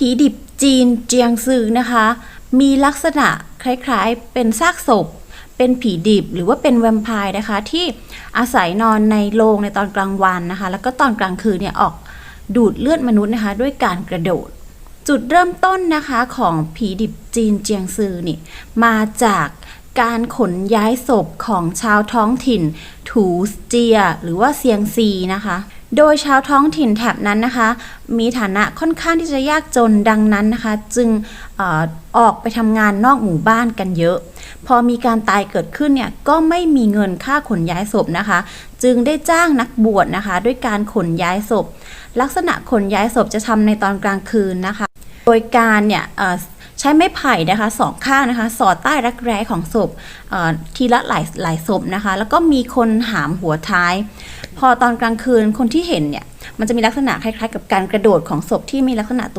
ผีดิบจีนเจียงซือนะคะ มีลักษณะคล้ายๆ เป็นซากศพ เป็นผีดิบหรือว่าเป็นแวมไพร์นะคะ ที่อาศัยนอนในโรงในตอนกลางวันนะคะ แล้วก็ตอนกลางคืนเนี่ยออกดูดเลือดมนุษย์นะคะ ด้วยการกระโดด จุดเริ่มต้นนะคะของผีดิบจีนเจียงซือนี่มาจากการขนย้ายศพของชาวท้องถิ่น ถูเจีย หรือว่าเซียงซีนะคะ โดยชาวท้องถิ่นแถบนั้นนะคะ มีฐานะค่อนข้างที่จะยากจนดังนั้นนะคะ จึงอออกไปทำงานนอกหมู่บ้านกันเยอะ พอมีการตายเกิดขึ้นเนี่ยก็ไม่มีเงินค่าขนย้ายศพนะคะ จึงได้จ้างนักบวชนะคะ ด้วยการขนย้ายศพ ลักษณะขนย้ายศพจะทำในตอนกลางคืนนะคะ ดยการเนี่ยใช้ไม้ไผ่นะคะสองข้างนะคะ สอดใต้รักแร้ของศพทีละหลายหลายศพนะคะ แล้วก็มีคนหามหัวท้าย พอตอนกลางคืนคนที่เห็นเนี่ยมันจะมีลักษณะคล้ายๆ กับการกระโดดของศพที่มีลักษณะตัว